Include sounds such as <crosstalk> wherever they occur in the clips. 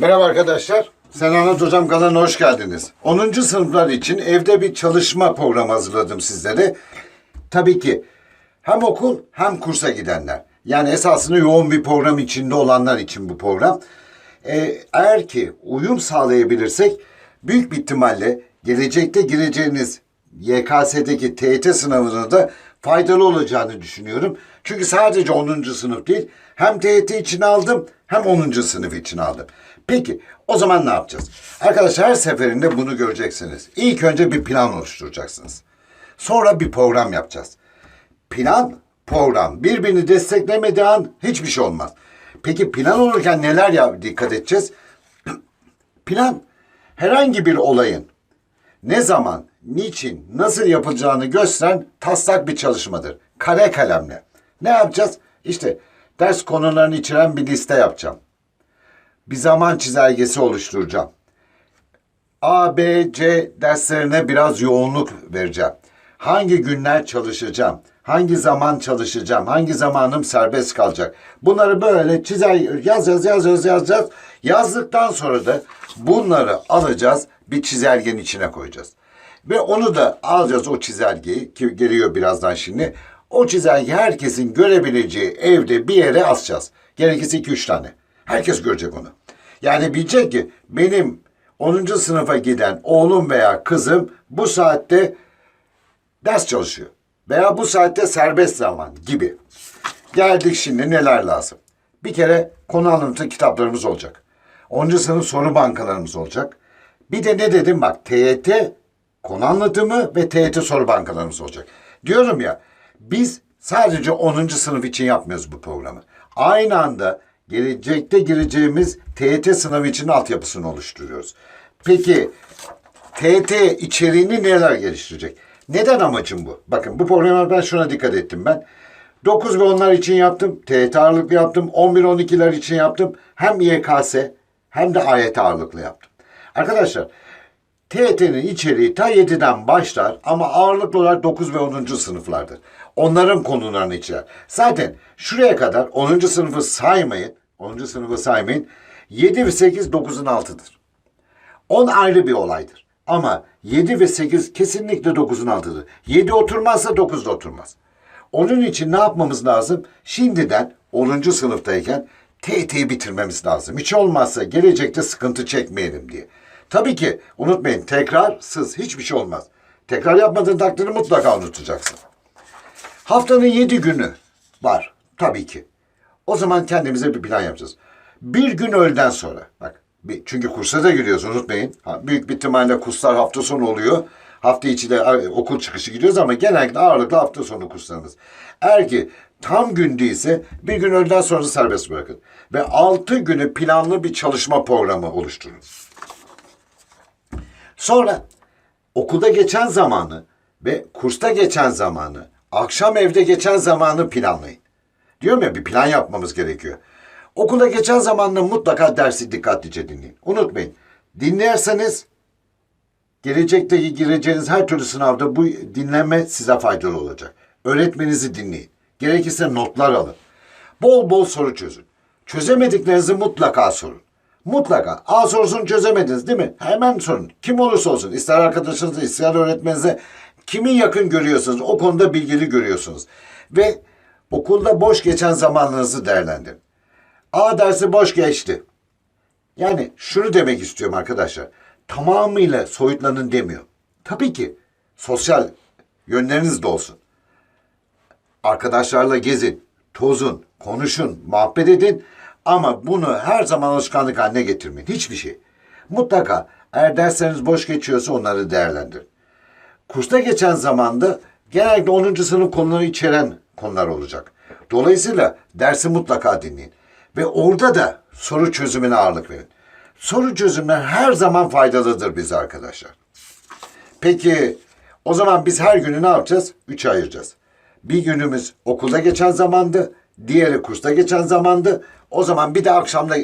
Merhaba arkadaşlar. Sen Anlat Hocam kanalına hoş geldiniz. 10. sınıflar için evde bir çalışma programı hazırladım sizlere. Tabii ki hem okul hem kursa gidenler. Yani esasında yoğun bir program içinde olanlar için bu program. Ee, eğer ki uyum sağlayabilirsek büyük bir ihtimalle gelecekte gireceğiniz YKS'deki TYT sınavına da faydalı olacağını düşünüyorum. Çünkü sadece 10. sınıf değil, hem TYT için aldım hem 10. sınıf için aldım. Peki o zaman ne yapacağız? Arkadaşlar her seferinde bunu göreceksiniz. İlk önce bir plan oluşturacaksınız. Sonra bir program yapacağız. Plan, program birbirini desteklemediği an hiçbir şey olmaz. Peki plan olurken neler ya dikkat edeceğiz? <clears throat> Plan herhangi bir olayın ne zaman, niçin, nasıl yapılacağını gösteren taslak bir çalışmadır. Kare kalemle. Ne yapacağız? İşte ders konularını içeren bir liste yapacağım. Bir zaman çizelgesi oluşturacağım. A, B, C derslerine biraz yoğunluk vereceğim. Hangi günler çalışacağım? Hangi zaman çalışacağım? Hangi zamanım serbest kalacak? Bunları böyle çizer, yaz yaz yaz yaz yaz yaz. Yazdıktan sonra da bunları alacağız bir çizelgenin içine koyacağız. Ve onu da alacağız o çizelgeyi ki geliyor birazdan şimdi. O çizelgeyi herkesin görebileceği evde bir yere asacağız. Gerekirse iki üç tane. Herkes görecek onu. Yani bilecek ki benim 10. sınıfa giden oğlum veya kızım bu saatte ders çalışıyor. Veya bu saatte serbest zaman gibi. Geldik şimdi neler lazım. Bir kere konu anlatı kitaplarımız olacak. 10. sınıf soru bankalarımız olacak. Bir de ne dedim bak TYT konu anlatımı ve TYT soru bankalarımız olacak. Diyorum ya biz sadece 10. sınıf için yapmıyoruz bu programı. Aynı anda gelecekte gireceğimiz TYT sınavı için altyapısını oluşturuyoruz. Peki TYT içeriğini neler geliştirecek? Neden amacım bu? Bakın bu programa ben şuna dikkat ettim ben. 9 ve 10'lar için yaptım. TYT ağırlıklı yaptım. 11-12'ler için yaptım. Hem YKS hem de AYT ağırlıklı yaptım. Arkadaşlar TYT'nin içeriği ta 7'den başlar ama ağırlıklı olarak 9 ve 10. sınıflardır. Onların konularını içerer. Zaten şuraya kadar 10. sınıfı saymayın. 10. sınıfı saymayın. 7 ve 8 9'un altıdır. 10 ayrı bir olaydır. Ama 7 ve 8 kesinlikle 9'un altıdır. 7 oturmazsa 9 da oturmaz. Onun için ne yapmamız lazım? Şimdiden 10. sınıftayken TYT'yi bitirmemiz lazım. Hiç olmazsa gelecekte sıkıntı çekmeyelim diye. Tabii ki unutmayın tekrarsız hiçbir şey olmaz. Tekrar yapmadığın takdirde mutlaka unutacaksın. Haftanın 7 günü var tabii ki. O zaman kendimize bir plan yapacağız. Bir gün öğleden sonra bak bir, çünkü kursa da giriyoruz unutmayın. Ha, büyük bir ihtimalle kurslar hafta sonu oluyor. Hafta içi de okul çıkışı gidiyoruz ama genellikle ağırlıklı hafta sonu kurslarımız. Eğer ki tam gün değilse bir gün öğleden sonra serbest bırakın. Ve 6 günü planlı bir çalışma programı oluşturun. Sonra okulda geçen zamanı ve kursta geçen zamanı, akşam evde geçen zamanı planlayın. Diyorum ya bir plan yapmamız gerekiyor. Okulda geçen zamanla mutlaka dersi dikkatlice dinleyin. Unutmayın. Dinlerseniz gelecekteki gireceğiniz her türlü sınavda bu dinleme size faydalı olacak. Öğretmenizi dinleyin. Gerekirse notlar alın. Bol bol soru çözün. Çözemediklerinizi mutlaka sorun. Mutlaka. A sorusunu çözemediniz değil mi? Hemen sorun. Kim olursa olsun. ister arkadaşınıza, ister öğretmeninize. Kimi yakın görüyorsunuz. O konuda bilgili görüyorsunuz. Ve okulda boş geçen zamanınızı değerlendirin. A dersi boş geçti. Yani şunu demek istiyorum arkadaşlar. Tamamıyla soyutlanın demiyor. Tabii ki sosyal yönleriniz de olsun. Arkadaşlarla gezin, tozun, konuşun, muhabbet edin. Ama bunu her zaman alışkanlık haline getirmeyin. Hiçbir şey. Mutlaka eğer dersleriniz boş geçiyorsa onları değerlendirin. Kursta geçen zamanda genellikle 10. sınıf konuları içeren konular olacak. Dolayısıyla dersi mutlaka dinleyin. Ve orada da soru çözümüne ağırlık verin. Soru çözümler her zaman faydalıdır bize arkadaşlar. Peki o zaman biz her günü ne yapacağız? Üçe ayıracağız. Bir günümüz okulda geçen zamandı, diğeri kursta geçen zamandı. O zaman bir de akşamda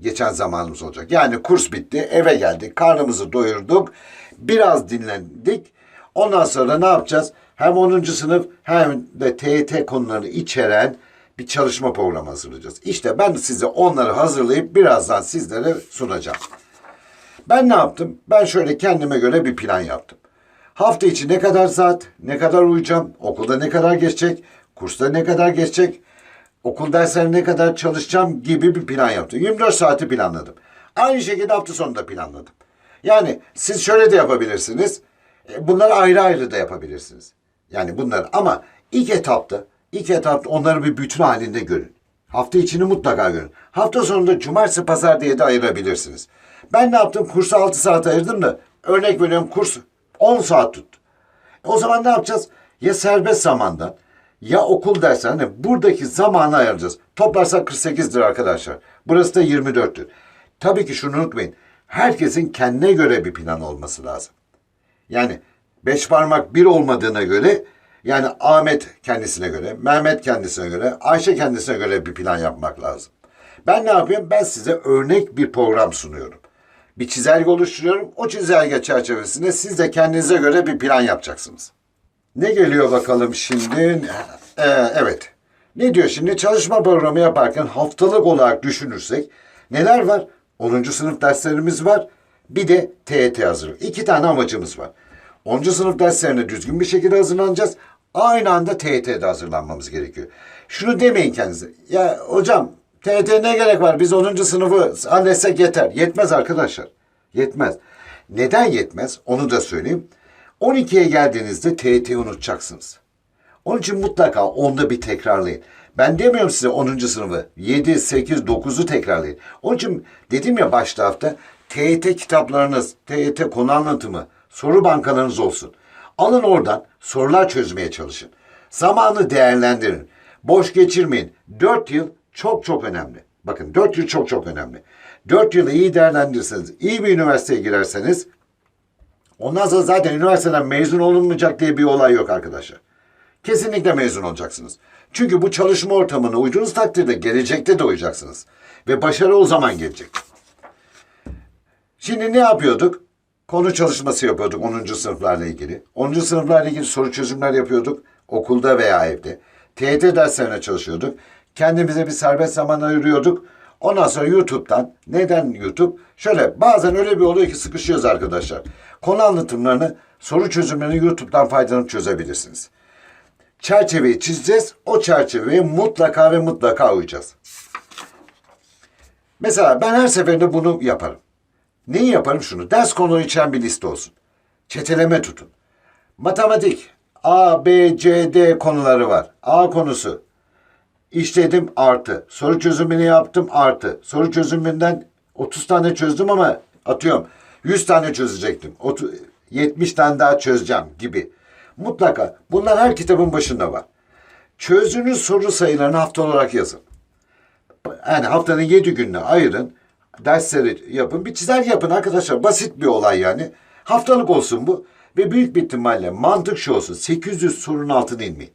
geçen zamanımız olacak. Yani kurs bitti, eve geldik, karnımızı doyurduk, biraz dinlendik. Ondan sonra ne yapacağız? Hem 10. sınıf hem de TYT konularını içeren bir çalışma programı hazırlayacağız. İşte ben size onları hazırlayıp birazdan sizlere sunacağım. Ben ne yaptım? Ben şöyle kendime göre bir plan yaptım. Hafta içi ne kadar saat, ne kadar uyuyacağım, okulda ne kadar geçecek, kursta ne kadar geçecek, okul derslerine ne kadar çalışacağım gibi bir plan yaptım. 24 saati planladım. Aynı şekilde hafta sonu da planladım. Yani siz şöyle de yapabilirsiniz. Bunları ayrı ayrı da yapabilirsiniz. Yani bunları ama ilk etapta, ilk etapta onları bir bütün halinde görün. Hafta içini mutlaka görün. Hafta sonunda cumartesi pazar diye de ayırabilirsiniz. Ben ne yaptım? Kursa 6 saat ayırdım da örnek veriyorum kurs 10 saat tuttu. O zaman ne yapacağız? Ya serbest zamandan ya okul dersi hani buradaki zamanı ayıracağız. Toplarsak 48'dir arkadaşlar. Burası da 24'tür. Tabii ki şunu unutmayın. Herkesin kendine göre bir plan olması lazım. Yani beş parmak bir olmadığına göre yani Ahmet kendisine göre, Mehmet kendisine göre, Ayşe kendisine göre bir plan yapmak lazım. Ben ne yapıyorum? Ben size örnek bir program sunuyorum. Bir çizelge oluşturuyorum. O çizelge çerçevesinde siz de kendinize göre bir plan yapacaksınız. Ne geliyor bakalım şimdi? Ee, evet. Ne diyor şimdi? Çalışma programı yaparken haftalık olarak düşünürsek neler var? 10. sınıf derslerimiz var. Bir de TET hazır. İki tane amacımız var. 10. sınıf derslerine düzgün bir şekilde hazırlanacağız. Aynı anda TET'de hazırlanmamız gerekiyor. Şunu demeyin kendinize. Ya hocam TET ne gerek var? Biz 10. sınıfı halletsek yeter. Yetmez arkadaşlar. Yetmez. Neden yetmez? Onu da söyleyeyim. 12'ye geldiğinizde TET'yi unutacaksınız. Onun için mutlaka onda bir tekrarlayın. Ben demiyorum size 10. sınıfı. 7, 8, 9'u tekrarlayın. Onun için dedim ya başta hafta TET kitaplarınız, TET konu anlatımı, soru bankalarınız olsun. Alın oradan sorular çözmeye çalışın. Zamanı değerlendirin. Boş geçirmeyin. 4 yıl çok çok önemli. Bakın 4 yıl çok çok önemli. 4 yılı iyi değerlendirirseniz, iyi bir üniversiteye girerseniz Ondan sonra zaten üniversiteden mezun olunmayacak diye bir olay yok arkadaşlar. Kesinlikle mezun olacaksınız. Çünkü bu çalışma ortamına uyduğunuz takdirde gelecekte de uyacaksınız. Ve başarı o zaman gelecek. Şimdi ne yapıyorduk? Konu çalışması yapıyorduk 10. sınıflarla ilgili. 10. sınıflarla ilgili soru çözümler yapıyorduk. Okulda veya evde. TYT derslerine çalışıyorduk. Kendimize bir serbest zaman ayırıyorduk. Ondan sonra YouTube'dan, neden YouTube? Şöyle bazen öyle bir oluyor ki sıkışıyoruz arkadaşlar. Konu anlatımlarını, soru çözümlerini YouTube'dan faydalanıp çözebilirsiniz. Çerçeveyi çizeceğiz. O çerçeveye mutlaka ve mutlaka uyacağız. Mesela ben her seferinde bunu yaparım. Neyi yaparım şunu? Ders konuları içeren bir liste olsun. Çeteleme tutun. Matematik. A, B, C, D konuları var. A konusu. İşledim artı. Soru çözümünü yaptım artı. Soru çözümünden 30 tane çözdüm ama atıyorum 100 tane çözecektim. 30, 70 tane daha çözeceğim gibi. Mutlaka bunlar her kitabın başında var. Çözdüğünüz soru sayılarını hafta olarak yazın. Yani haftanın 7 gününe ayırın. Dersleri yapın. Bir çizelge yapın arkadaşlar. Basit bir olay yani. Haftalık olsun bu. Ve büyük bir ihtimalle mantık şu olsun. 800 sorunun altına inmeyin.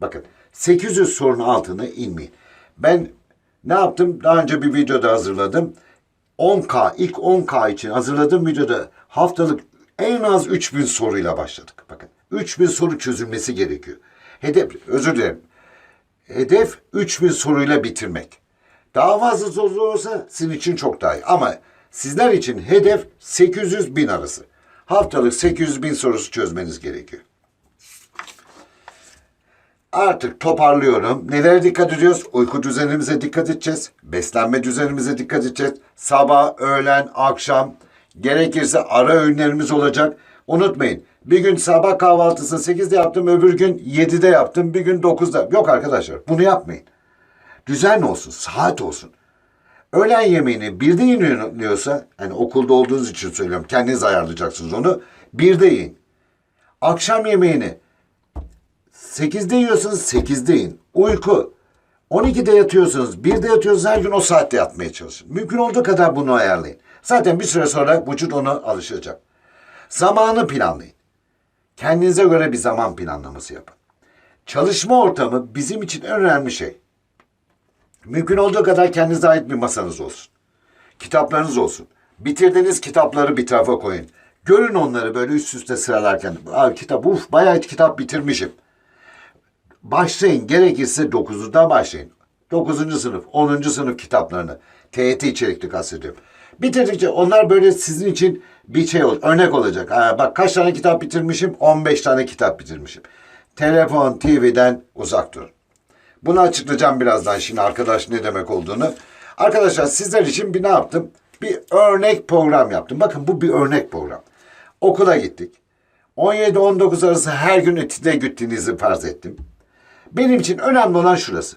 Bakın 800 sorunun altına inmeyin. Ben ne yaptım? Daha önce bir videoda hazırladım. 10K, ilk 10K için hazırladığım videoda haftalık en az 3000 soruyla başladık. Bakın 3000 soru çözülmesi gerekiyor. Hedef, özür dilerim. Hedef 3000 soruyla bitirmek. Daha fazla soru olursa sizin için çok daha iyi. Ama sizler için hedef 800 bin arası. Haftalık 800 bin sorusu çözmeniz gerekiyor. Artık toparlıyorum. Nelere dikkat ediyoruz? Uyku düzenimize dikkat edeceğiz. Beslenme düzenimize dikkat edeceğiz. Sabah, öğlen, akşam gerekirse ara öğünlerimiz olacak. Unutmayın. Bir gün sabah kahvaltısını 8'de yaptım, öbür gün 7'de yaptım, bir gün 9'da. Yok arkadaşlar bunu yapmayın. Düzen olsun, saat olsun. Öğlen yemeğini birde yeniliyorsa, hani okulda olduğunuz için söylüyorum, kendiniz ayarlayacaksınız onu. Birde yiyin. Akşam yemeğini 8'de yiyorsanız 8'de yiyin. Uyku. 12'de yatıyorsunuz, 1'de yatıyorsunuz her gün o saatte yatmaya çalışın. Mümkün olduğu kadar bunu ayarlayın. Zaten bir süre sonra vücut ona alışacak. Zamanı planlayın. Kendinize göre bir zaman planlaması yapın. Çalışma ortamı bizim için en önemli şey. Mümkün olduğu kadar kendinize ait bir masanız olsun. Kitaplarınız olsun. Bitirdiğiniz kitapları bir tarafa koyun. Görün onları böyle üst üste sıralarken. Aa, kitap, uf bayağı kitap bitirmişim. Başlayın. Gerekirse 9'da başlayın. 9. sınıf, 10. sınıf kitaplarını. TYT içerikli kastediyorum. Bitirdikçe onlar böyle sizin için bir şey ol, örnek olacak. Ha, bak kaç tane kitap bitirmişim? 15 tane kitap bitirmişim. Telefon, TV'den uzak durun. Bunu açıklayacağım birazdan şimdi arkadaş ne demek olduğunu. Arkadaşlar sizler için bir ne yaptım? Bir örnek program yaptım. Bakın bu bir örnek program. Okula gittik. 17-19 arası her gün etüde gittiğinizi farz ettim. Benim için önemli olan şurası.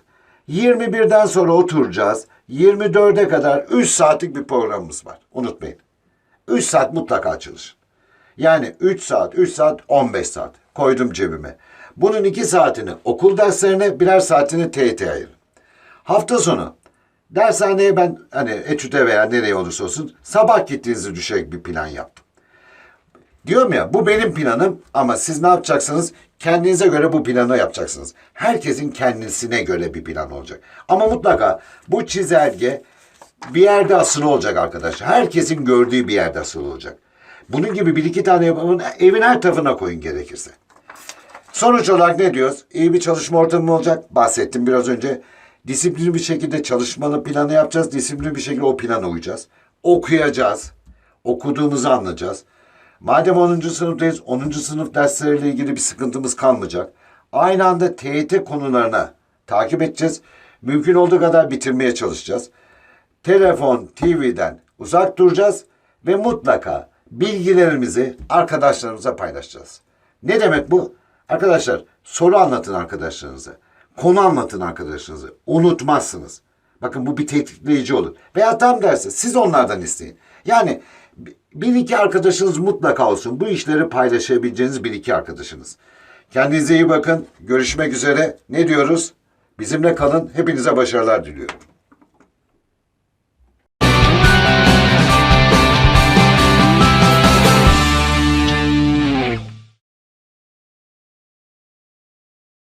21'den sonra oturacağız. 24'e kadar 3 saatlik bir programımız var. Unutmayın. 3 saat mutlaka çalışın. Yani 3 saat, 3 saat, 15 saat koydum cebime. Bunun 2 saatini okul derslerine, birer saatini TYT ayırın. Hafta sonu dershaneye ben hani etüde veya nereye olursa olsun sabah gittiğinizi düşerek bir plan yaptım. Diyorum ya bu benim planım ama siz ne yapacaksınız? Kendinize göre bu planı yapacaksınız. Herkesin kendisine göre bir plan olacak. Ama mutlaka bu çizelge bir yerde asılı olacak arkadaşlar. Herkesin gördüğü bir yerde asılı olacak. Bunun gibi bir iki tane yapın evin her tarafına koyun gerekirse. Sonuç olarak ne diyoruz? İyi bir çalışma ortamı olacak. Bahsettim biraz önce. Disiplinli bir şekilde çalışmalı planı yapacağız. Disiplinli bir şekilde o plana uyacağız. Okuyacağız. Okuduğumuzu anlayacağız. Madem 10. sınıftayız, 10. sınıf dersleriyle ilgili bir sıkıntımız kalmayacak. Aynı anda TYT konularına takip edeceğiz. Mümkün olduğu kadar bitirmeye çalışacağız. Telefon, TV'den uzak duracağız ve mutlaka bilgilerimizi arkadaşlarımıza paylaşacağız. Ne demek bu? Arkadaşlar soru anlatın arkadaşlarınıza. Konu anlatın arkadaşlarınıza. Unutmazsınız. Bakın bu bir tetikleyici olur. Veya tam dersi siz onlardan isteyin. Yani bir iki arkadaşınız mutlaka olsun. Bu işleri paylaşabileceğiniz bir iki arkadaşınız. Kendinize iyi bakın. Görüşmek üzere. Ne diyoruz? Bizimle kalın. Hepinize başarılar diliyorum.